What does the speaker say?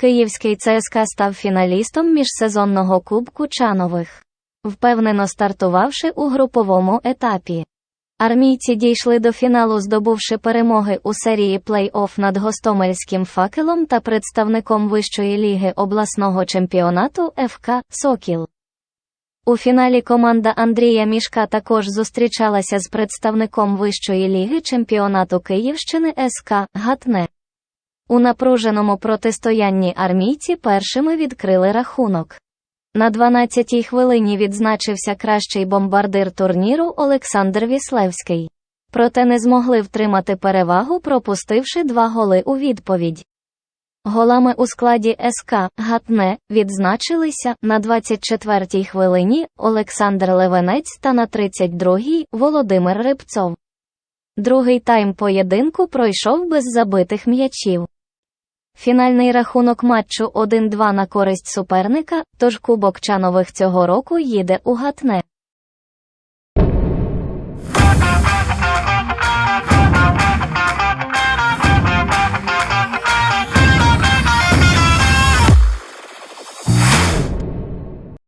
Київський ЦСКА став фіналістом міжсезонного кубку Чанових, впевнено стартувавши у груповому етапі. Армійці дійшли до фіналу, здобувши перемоги у серії плей-офф над Гостомельським факелом та представником Вищої ліги обласного чемпіонату ФК Сокіл. У фіналі команда Андрія Мішка також зустрічалася з представником Вищої ліги чемпіонату Київщини СК Гатне. У напруженому протистоянні армійці першими відкрили рахунок. На 12-й хвилині відзначився кращий бомбардир турніру Олександр Віслевський. Проте не змогли втримати перевагу, пропустивши два голи у відповідь. Голами у складі СК Гатне відзначилися на 24-й хвилині Олександр Левенець та на 32-й Володимир Рибцов. Другий тайм поєдинку пройшов без забитих м'ячів. Фінальний рахунок матчу 1-2 на користь суперника, тож Кубок Чанових цього року їде у Гатне.